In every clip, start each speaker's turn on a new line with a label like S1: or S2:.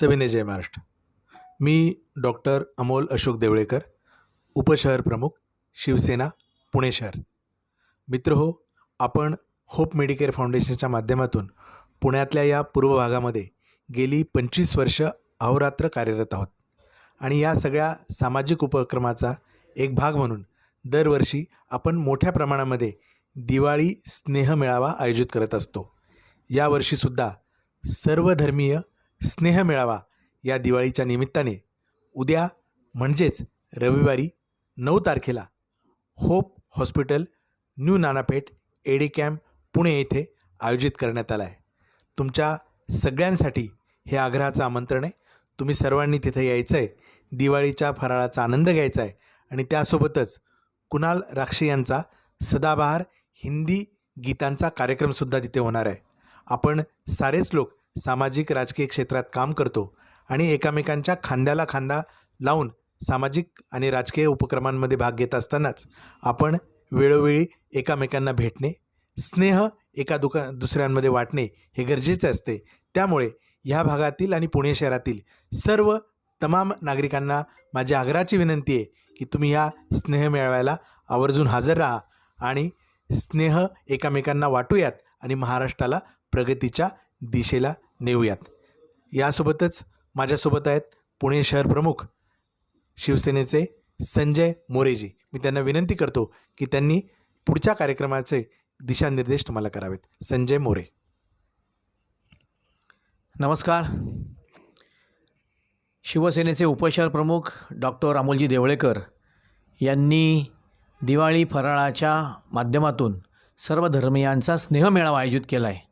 S1: सविनय जय महाराष्ट्र. मी डॉक्टर अमोल अशोक देवळेकर उपशहर प्रमुख शिवसेना पुणे शहर. मित्र हो आपण होप मेडिकेअर फाउंडेशनच्या माध्यमातून पुण्यातल्या या पूर्व भागामध्ये गेली पंचवीस वर्ष अहोरात्र कार्यरत आहोत. आणि या सगळ्या सामाजिक उपक्रमाचा एक भाग म्हणून दरवर्षी आपण मोठ्या प्रमाणामध्ये दिवाळी स्नेह मेळावा आयोजित करत असतो. यावर्षीसुद्धा सर्वधर्मीय स्नेह मिळावा या दिवाळीच्या निमित्ताने. उद्या म्हणजेच रविवारी नऊ तारखेला hope hospital new Nana Peth AD camp Pune येथे आयोजित करण्यात आला आहे तुमच्या सगळ्यांसाठी हे आग्रहाचं आमंत्रण आहे. तुम्ही सर्वांनी तिथे यायचं आहे दिवाळीच्या फराळाचा आनंद घ्यायचा आहे आणि त्यासोबतच कुणाल राक्षे यांचा सदाबहार हिंदी गीतांचा कार्यक्रमसुद्धा तिथे होणार आहे. आपण सारेच लोक सामाजिक राजकीय क्षेत्रात काम करतो आणि एकामेकांच्या खांद्याला खांदा लावून सामाजिक आणि राजकीय उपक्रमांमध्ये भाग घेत असतानाच आपण वेळोवेळी एकामेकांना भेटणे स्नेह एका दुका दुसऱ्यांमध्ये वाटणे हे गरजेचे असते. त्यामुळे ह्या भागातील आणि पुणे शहरातील सर्व तमाम नागरिकांना माझी आग्रहाची विनंती आहे की तुम्ही ह्या स्नेह मेळाव्याला आवर्जून हजर राहा आणि स्नेह एकामेकांना वाटूयात आणि महाराष्ट्राला प्रगतीच्या दिशेला नेऊयात. यासोबतच माझ्यासोबत आहेत पुणे शहर प्रमुख शिवसेनेचे संजय मोरेजी. मी त्यांना विनंती करतो की त्यांनी पुढच्या कार्यक्रमाचे दिशानिर्देश तुम्हाला करावेत. संजय मोरे.
S2: नमस्कार. शिवसेनेचे उपशहर प्रमुख डॉक्टर अमोलजी देवळेकर यांनी दिवाळी फराळाच्या माध्यमातून सर्व धर्मियांचा स्नेहमेळावा आयोजित केला आहे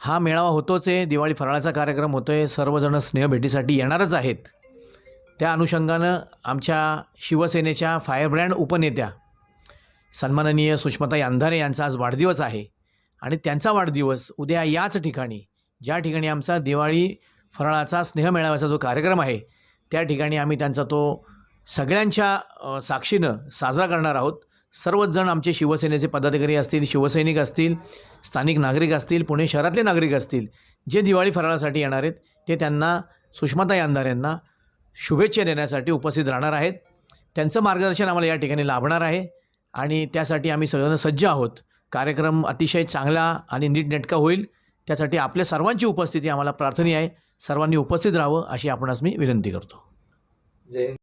S2: हा मेळावा होतोच आहे. दिवाळी फराळाचा कार्यक्रम होतो आहे सर्वजण स्नेहभेटीसाठी येणारच आहेत. त्या अनुषंगानं आमच्या शिवसेनेच्या फायरब्रँड उपनेत्या सन्माननीय सुषमाताई अंधारे यांचा आज वाढदिवस आहे आणि त्यांचा वाढदिवस उद्या याच ठिकाणी ज्या ठिकाणी आमचा दिवाळी फराळाचा स्नेह मेळाव्याचा जो कार्यक्रम आहे त्या ठिकाणी आम्ही त्यांचा तो सगळ्यांच्या साक्षीनं साजरा करणार आहोत. सर्वच जण आमचे शिवसेनेचे पदाधिकारी असतील शिवसैनिक असतील स्थानिक नागरिक असतील पुणे शहरातले नागरिक असतील जे दिवाळी फराळासाठी येणार आहेत ते त्यांना सुषमाताई अंधार यांना शुभेच्छा देण्यासाठी उपस्थित राहणार आहेत. त्यांचं मार्गदर्शन आम्हाला या ठिकाणी लाभणार आहे आणि त्यासाठी आम्ही सगळ्यांना सज्ज आहोत. कार्यक्रम अतिशय चांगला आणि नीटनेटका होईल. त्यासाठी आपल्या सर्वांची उपस्थिती आम्हाला प्रार्थनीय आहे. सर्वांनी उपस्थित राहावं अशी आपणास मी विनंती करतो.
S1: जय